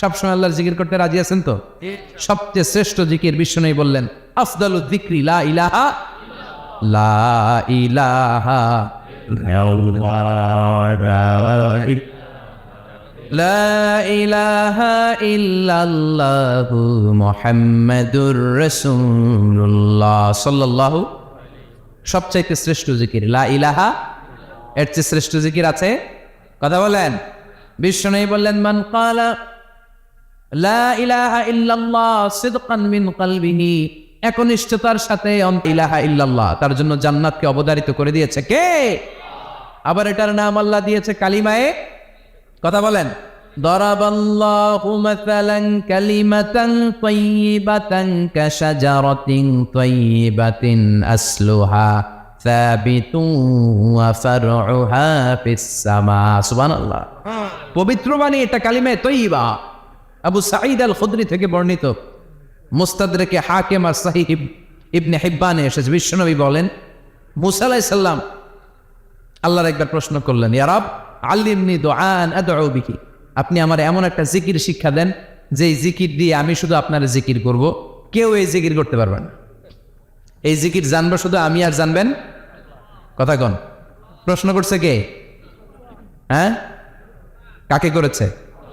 সবসময় আল্লাহর জিকির করতে রাজি আছেন তো? সবচেয়ে শ্রেষ্ঠ জিকির বিষ্ণু বললেন, আফদালু যিকরি লা ইলাহা লা ইলাহা লা ইলাহা ইল্লাল্লাহু সবচাইতে শ্রেষ্ঠ জিকির, লা ইলাহা, এর চেয়ে শ্রেষ্ঠ জিকির আছে, কথা বলেন? বিষ্ণু বললেন, মান কালা লা ইলাহা ইল্লাল্লাহ একনিষ্ঠতার সাথে ইল্লাল্লাহ, তার জন্য জান্নাতকে অবধারিত করে দিয়েছে কে? আবার এটার নাম আল্লাহ দিয়েছে কালিমায়ে কথা বলেন। পবিত্র বাণী, এটা কালিমে তৈবা আবু সাঈদ আল খুদরি থেকে বর্ণিত। মুস্তাদরেকে হাকিম আর সাহিব ইবনে হিব্বানে এসেছে। বিশ্বনবী বলেন, মুসা আলাইহিস সালাম আল্লাহর একবার প্রশ্ন করলেন ইয়ারাব আল্লিমনি দোয়ান বিহি। আপনি আমার এমন একটা জিকির শিক্ষা দেন যে জিকির দিয়ে আমি শুধু আপনার জিকির করব। কেউ এই জিকির করতে পারবেন না। এই জিকির জানব শুধু আমি আর জানবেন? কথা কন। প্রশ্ন করছে কে? হ্যাঁ? কাকে করেছে?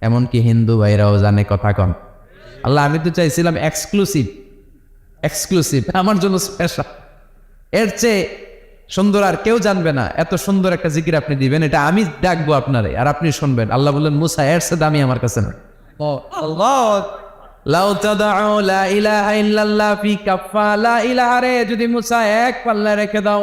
এমনকি হিন্দু ভাইরাও জানে কথা কন। আল্লাহ, আমি তো চাইছিলাম এক্সক্লুসিভ এক্সক্লুসিভ আমার জন্য স্পেশাল এর চেয়ে সুন্দর আর কেউ জানবে না, এত সুন্দর একটা জিকির আপনি দিবেন, এটা আমি ডাকবো আপনারে, আর আপনি শুনবেন। আল্লাহ বললেন, মুসা, এর সাথে দামি আমার কাছে না। যদি মুসা এক পাল্লা রেখে দাও।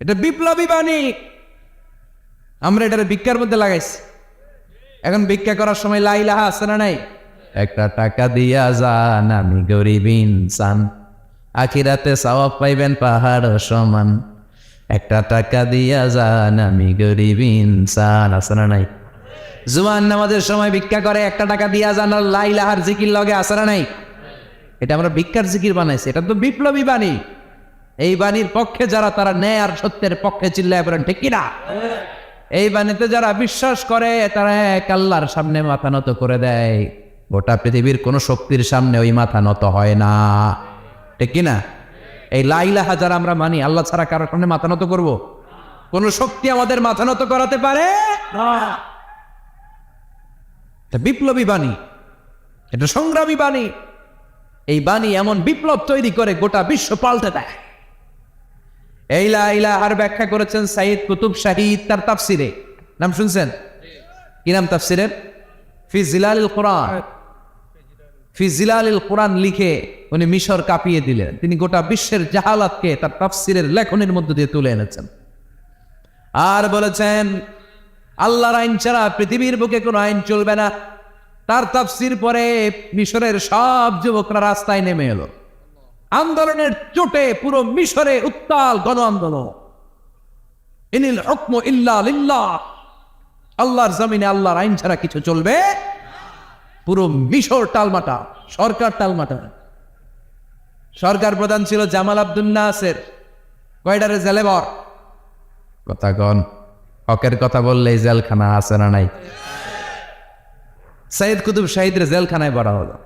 এটা বিপ্লবী বাণী। আমরা এটার ভিক্ষার মধ্যে লাগাইছি। এখন ভিক্ষা করার সময় লাইলাহা আছে না নাই? একটা টাকা দিয়া যান, আমি গরিব ইনসান। আখিরাতে সওয়াব পাইবেন পাহাড় সমান। একটা টাকা দিয়া যান, আমি গরিব ইনসান, আছে না নাই? জুমান নামাজের সময় ভিক্ষা করে, একটা টাকা দিয়া যান, আর লাইলাহার জিকির লগে, আছে না নাই? এটা আমরা ভিক্ষার জিকির বানাইছি, এটা তো বিপ্লবী বাণী। এই বাণীর পক্ষে যারা তারা ন্যায় আর সত্যের পক্ষে চিল্লায় পড়েন ঠিক কিনা? এই বাণীতে যারা বিশ্বাস করে তারা এক আল্লাহর সামনে মাথা নত করে দেয়। গোটা পৃথিবীর কোনো শক্তির সামনে ওই মাথা নত হয় না। ঠিক কিনা? এই লাইলাহা যারা আমরা মানি আল্লাহ ছাড়া কারোর সামনে মাথা নত করব? কোন শক্তি আমাদের মাথা নত করাতে পারে? এটা বিপ্লবী বাণী। এটা সংগ্রামী বাণী। এই বাণী এমন বিপ্লব তৈরি করে গোটা বিশ্ব পাল্টে দেয়। এই লা ইলাহার ব্যাখ্যা করেছেন সাইদ কুতুব শাহিদ তার তাফসিরে। নাম শুনছেন? কি নাম তাফসিরের? ফি জিলালিল কোরআন। ফি জিলালিল কোরআন লিখে উনি মিশর কাঁপিয়ে দিলেন। তিনি গোটা বিশ্বের জাহালাতকে তার তাফসিরের লেখনের মধ্য দিয়ে তুলে এনেছেন। আর বলেছেন, আল্লাহর আইন ছাড়া পৃথিবীর বুকে কোনো আইন চলবে না। তার তাফসির পরে মিশরের সব যুবকরা রাস্তায় নেমে এলো। আন্দোলনের চোটে পুরো মিশরে উত্তাল গণ আন্দোলন ইনিল হুকম ইল্লা লিল্লাহ। আল্লাহর জমিনে আল্লাহর আইন ছাড়া কিছু চলবে? পুরো মিশর টালমাটা সরকার টালমাটা। সরকার প্রধান ছিল জামাল আব্দুল নাসের। কয়ডারে জেলেবর? কথা গণ হকের কথা বললে জেলখানা আছে না নাই? সাইদ কুতুব শাহিদের জেলখানায় ভরা হলো।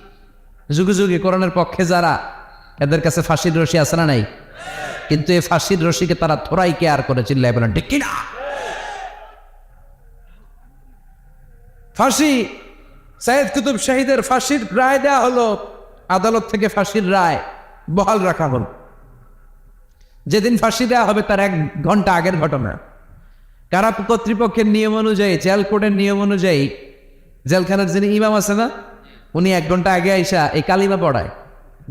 যুগে যুগে করণের পক্ষে যারা, এদের কাছে ফাঁসির রশি আছে না নাই? কিন্তু এই ফাঁসির রশিকে তারা থোড়াই কেয়ার করে চিল্লাই বলেন, ঠিক কিনা ফাঁসি সাইদ কুতুব শাহিদের ফাঁসির রায় দেওয়া হলো, আদালত থেকে ফাঁসির রায় বহাল রাখা হলো। যেদিন ফাঁসি দেওয়া হবে তার এক ঘণ্টা আগের ঘটনা। কারা কর্তৃপক্ষের নিয়ম অনুযায়ী, জেল কোর্টের নিয়ম অনুযায়ী, জেলখানার যিনি ইমাম আছে না উনি এক ঘণ্টা আগে আইসা এই কালিমা পড়ায়।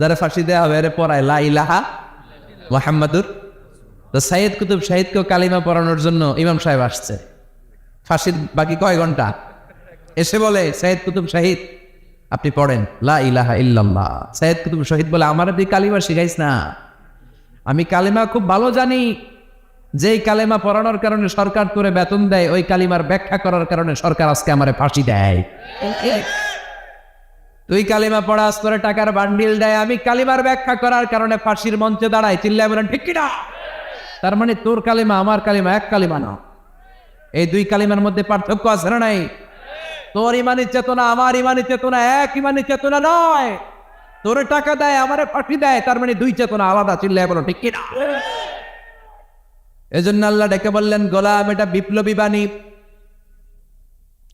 যারা ফাঁসি দেওয়া হবে, এরে পড়ায়, লা ইলাহা মোহাম্মদুর তো সাইয়েদ কুতুব শাহিদকেও কালিমা পড়ানোর জন্য ইমাম সাহেব আসছে। ফাঁসির বাকি কয় ঘণ্টা? এসে বলে, সাইয়েদ কুতুব শাহিদ, আপনি পড়েন, লা ইলাহা ইল্লাল্লাহ। সাইয়েদ কুতুব শহীদ বলে, আমার আপনি কালিমা শিখাইস না। আমি কালিমা খুব ভালো জানি। যেই কালেমা পড়ানোর কারণে সরকার তোরে বেতন দেয়, ওই কালিমার ব্যাখ্যা করার কারণে সরকার আজকে আমারে ফাঁসি দেয়। তুই কালিমা পড়াস তোরে টাকার বান্ডিল দেয়। আমি কালিমার ব্যাখ্যা করার কারণে ফাঁসির মঞ্চে দাঁড়াই চিল্লায় বলেন, ঠিক কিনা? তার মানে তোর কালিমা আমার কালিমা, এক কালিমা না। এই দুই কালিমার মধ্যে পার্থক্য আছে না নাই? তোর ইমানি চেতনা আমার ইমানি চেতনা, এক ইমানি চেতনা নয়। তোরে টাকা দেয়, আমারে ফাঁসি দেয়, তার মানে দুই চেতনা আলাদা। চিল্লায় বলো ঠিক কিনা? এজন্য আল্লাহ ডেকে বললেন, গোলাম, এটা বিপ্লবী বাণী।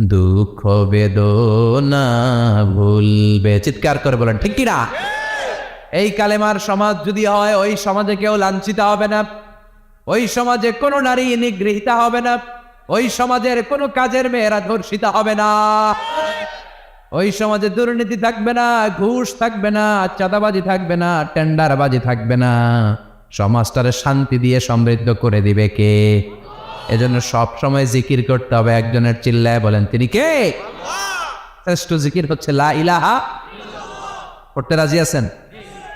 দুঃখ বেদনা ভুলবে। চিৎকার করে বলেন, ঠিক কিনা? এই কালেমার সমাজ যদি হয়, ওই সমাজে কেউ লাঞ্ছিত হবে না। ওই সমাজে কোনো নারী নিগৃহীতা হবে না। ওই সমাজের কোনো কাজের মেয়েরা ধর্ষিত হবে না। ওই সমাজে দুর্নীতি থাকবে না, ঘুষ থাকবে না, চাঁদাবাজি থাকবে না, টেন্ডারবাজি থাকবে না। সমাজটারে শান্তি দিয়ে সমৃদ্ধ করে দিবে কে? এজন্য সব সময় জিকির করতে হবে। একজনের চিল্লায় বলেন, তিনি কে? শ্রেষ্ঠ জিকির হচ্ছে, লা ইলাহা করতে রাজি আছেন?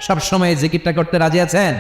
সব সময় জিকিরটা করতে রাজি আছেন?